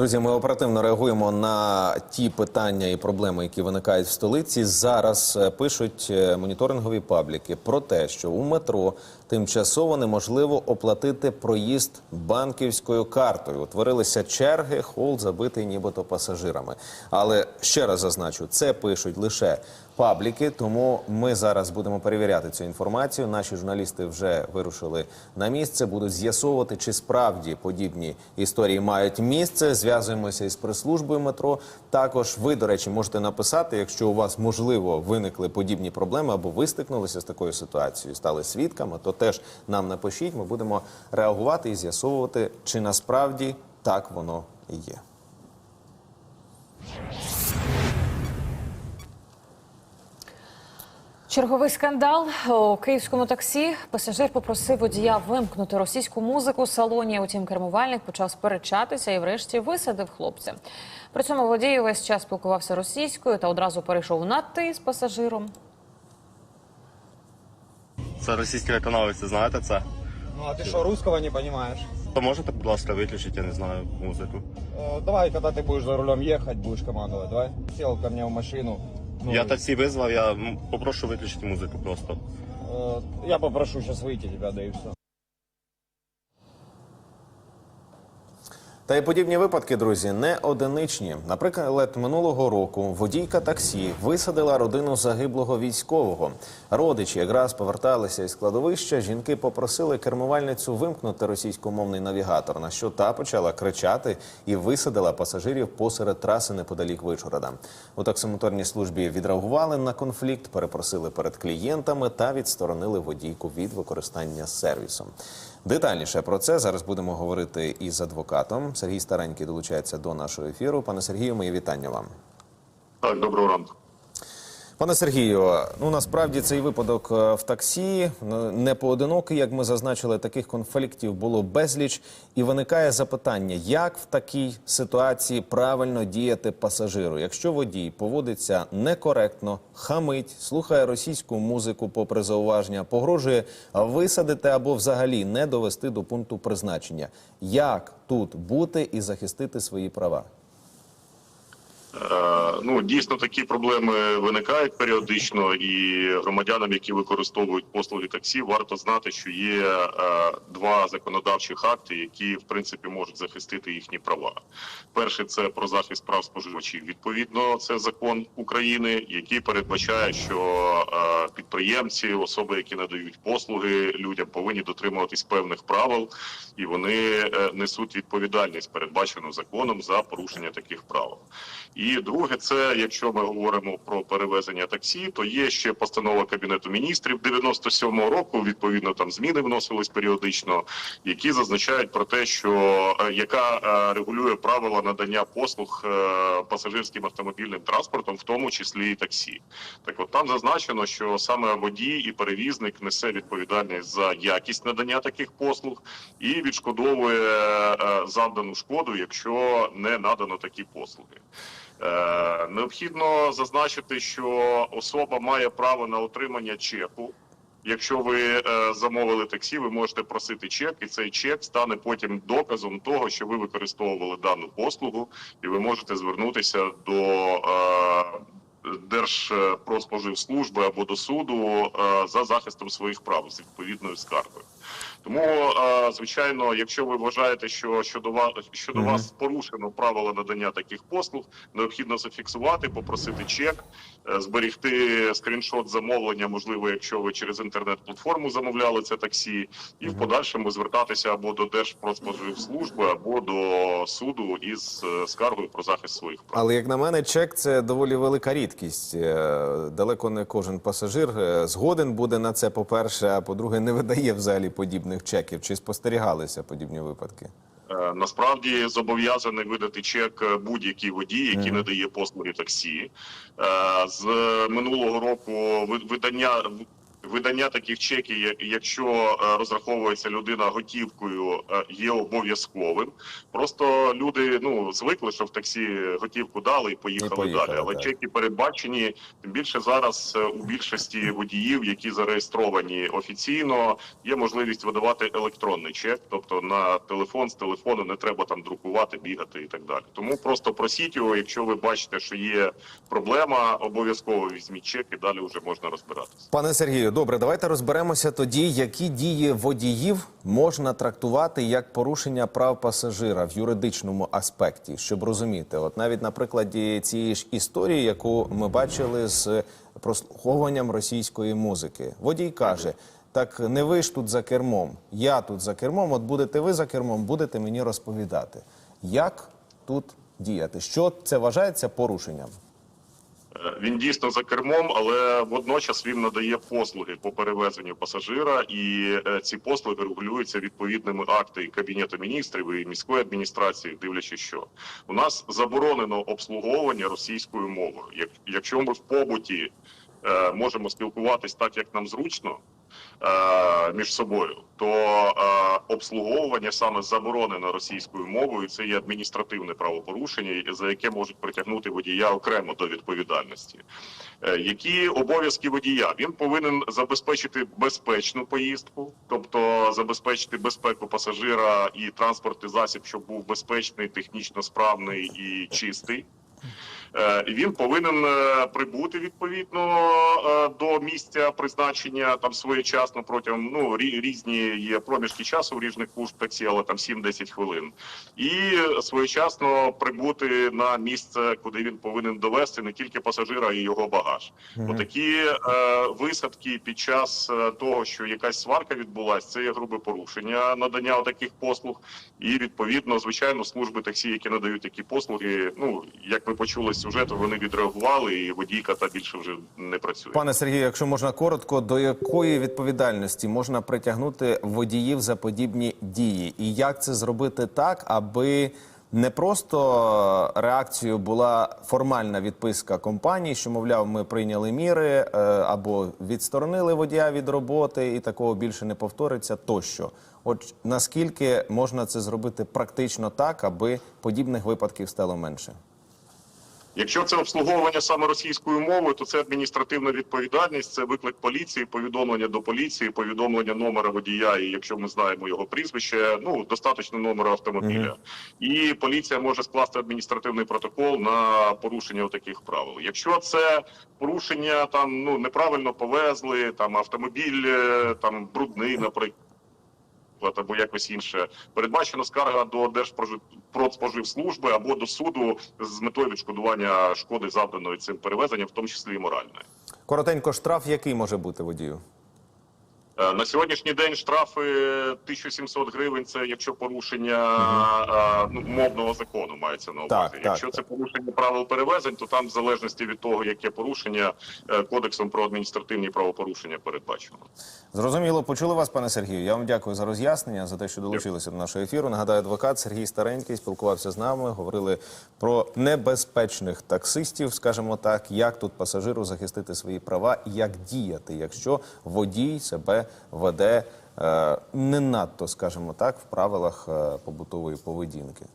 Друзі, ми оперативно реагуємо на ті питання і проблеми, які виникають в столиці. Зараз е, пишуть е, моніторингові пабліки про те, що у метро тимчасово неможливо оплатити проїзд банківською картою. Утворилися черги, хол забитий нібито пасажирами. Але ще раз зазначу, це пишуть лише пабліки, тому ми зараз будемо перевіряти цю інформацію. Наші журналісти вже вирушили на місце, будуть з'ясовувати, чи справді подібні історії мають місце. Зв'язуємося із прес-службою метро. Також ви, до речі, можете написати, якщо у вас можливо виникли подібні проблеми або ви стикнулися з такою ситуацією, стали свідками, то теж нам напишіть. Ми будемо реагувати і з'ясовувати, чи насправді так воно і є. Черговий скандал у київському таксі. Пасажир попросив водія вимкнути російську музику в салоні. Утім, кермувальник почав сперечатися і, врешті, висадив хлопця. При цьому водій весь час спілкувався російською та одразу перейшов на ти з пасажиром. Це російський виконавець, знаєте це? Ну а ты что, русского не понимаешь? То можете, будь ласка, виключити, я не знаю, музику. Э, давай, когда ты будешь за рулем ехать, будешь командовать, давай. Сел ко мне в машину. Ну, Я таксі визвав, я м, попрошу виключити музику просто. э, я попрошу сейчас выйти тебя, да и все. Та й подібні випадки, друзі, не одиничні. Наприклад, минулого року водійка таксі висадила родину загиблого військового. Родичі якраз поверталися із кладовища. Жінки попросили кермувальницю вимкнути російськомовний навігатор, на що та почала кричати і висадила пасажирів посеред траси неподалік Вичгорода. У таксомоторній службі відреагували на конфлікт, перепросили перед клієнтами та відсторонили водійку від використання сервісом. Детальніше про це зараз будемо говорити із адвокатом. Сергій Старенький долучається до нашого ефіру. Пане Сергію, мої вітання вам. Так, доброго ранку. Пане Сергію, ну насправді цей випадок е, в таксі не поодинокий, як ми зазначили, таких конфліктів було безліч, і виникає запитання, як в такій ситуації правильно діяти пасажиру, якщо водій поводиться некоректно, хамить, слухає російську музику попри зауваження, погрожує висадити або взагалі не довести до пункту призначення. Як тут бути і захистити свої права? Е, Ну дійсно такі проблеми виникають періодично, і громадянам, які використовують послуги таксі, варто знати, що є е, два законодавчих акти, які в принципі можуть захистити їхні права. Перший це про захист прав споживачів. Відповідно, це закон України, який передбачає, що е, підприємці, особи, які надають послуги людям, повинні дотримуватись певних правил, і вони несуть відповідальність, передбачену законом за порушення таких правил. І друге, це якщо ми говоримо про перевезення таксі, то є ще постанова кабінету міністрів 97-го року. Відповідно, там зміни вносились періодично, які зазначають про те, що е, яка е, регулює правила надання послуг е, пасажирським автомобільним транспортом, в тому числі і таксі. Так, от там зазначено, що саме водій і перевізник несе відповідальність за якість надання таких послуг і відшкодовує завдану шкоду, якщо не надано такі послуги. Е, необхідно зазначити, що особа має право на отримання чеку. Якщо ви е, замовили таксі, ви можете просити чек, і цей чек стане потім доказом того, що ви використовували дану послугу, і ви можете звернутися до е, Держпродспоживслужби або до суду за захистом своїх прав з відповідною скаргою. Тому, е, звичайно, якщо ви вважаєте, що щодо вас щодо вас порушено правила надання таких послуг, необхідно зафіксувати, попросити чек, е, зберігти скріншот замовлення, можливо, якщо ви через інтернет-платформу замовляли це таксі, і в подальшому звертатися або до Держпродспоживслужби, або до суду із е, скаргою про захист своїх прав. Але як на мене, чек це доволі велика рідкість. Далеко не кожен пасажир згоден буде на це. По перше, а по-друге, не видає взагалі подібних чеків. Чи спостерігалися подібні випадки? Е, Насправді зобов'язаний видати чек будь-який водій, який не надає послуги таксі. Е, З минулого року ви- видання видання таких чеків, якщо е, розраховується людина готівкою, е, є обов'язковим. Просто люди ну звикли, що в таксі готівку дали і поїхали, І поїхали, далі. Але так. чеки передбачені. Тим більше зараз е, у більшості водіїв, які зареєстровані офіційно, є можливість видавати електронний чек, тобто на телефон з телефону не треба там друкувати, бігати і так далі. Тому просто просіть його, якщо ви бачите, що є проблема, обов'язково візьміть чек і далі вже можна розбиратися. Пане Сергію, добре, давайте розберемося тоді, які дії водіїв можна трактувати як порушення прав пасажира в юридичному аспекті, щоб розуміти, от навіть на прикладі цієї ж історії, яку ми бачили з прослуховуванням російської музики. Водій каже: так не ви ж тут за кермом, я тут за кермом. От будете ви за кермом, будете мені розповідати, як тут діяти, що це вважається порушенням. Е, Він дійсно за кермом, але водночас він надає послуги по перевезенню пасажира, і е, ці послуги регулюються відповідними актами кабінету міністрів і міської адміністрації, дивлячись, що у нас заборонено обслуговування російською мовою. Як якщо ми в побуті е, можемо спілкуватись так, як нам зручно. Е, Між собою, то е, обслуговування саме заборонено російською мовою. Це є адміністративне правопорушення, за яке можуть притягнути водія окремо до відповідальності. Е, Які обов'язки водія? Він повинен забезпечити безпечну поїздку, тобто забезпечити безпеку пасажира і транспортний засіб, щоб був безпечний, технічно справний і чистий. Е, Він повинен е, прибути відповідно е, до місця призначення там своєчасно протягом ну різні є проміжки часу в різних служб таксі, але там 7-10 хвилин, і своєчасно прибути на місце, куди він повинен довести не тільки пасажира, а й його багаж. Отакі е, висадки під час того, що якась сварка відбулася, це є грубе порушення надання таких послуг. І відповідно, звичайно, служби таксі, які надають такі послуги. Ну як ми почули сюжету, вони відреагували, і водійка та більше вже не працює. Пане Сергію, якщо можна коротко, до якої відповідальності можна притягнути водіїв за подібні дії, і як це зробити так, аби не просто реакцією була формальна відписка компанії, що мовляв, ми прийняли міри е, або відсторонили водія від роботи, і такого більше не повториться, тощо. От наскільки можна це зробити практично так, аби подібних випадків стало менше? Якщо це обслуговування саме російською мовою, то це адміністративна відповідальність, це виклик поліції, повідомлення до поліції, повідомлення номера водія. І якщо ми знаємо його прізвище, ну достатньо номера автомобіля, і поліція може скласти адміністративний протокол на порушення таких правил. Якщо це порушення там ну неправильно повезли, там автомобіль е, там брудний, наприклад. Або якось інше передбачено скарга до Держпродспоживслужби або до суду з метою відшкодування шкоди завданої цим перевезенням, в тому числі і моральної. Коротенько, штраф який може бути водію? Е, На сьогоднішній день штрафи 1700 гривень. Це якщо порушення е, ну, мовного закону мається на увазі. Так, якщо так, це порушення правил перевезень, то там в залежності від того, яке порушення е, кодексом про адміністративні правопорушення передбачено. Зрозуміло, почули вас, пане Сергію. Я вам дякую за роз'яснення, за те, що долучилися до нашого ефіру. Нагадаю, адвокат Сергій Старенький спілкувався з нами. Говорили про небезпечних таксистів, скажімо так, як тут пасажиру захистити свої права, і як діяти, якщо водій себе веде е, не надто, скажімо так, в правилах е, побутової поведінки.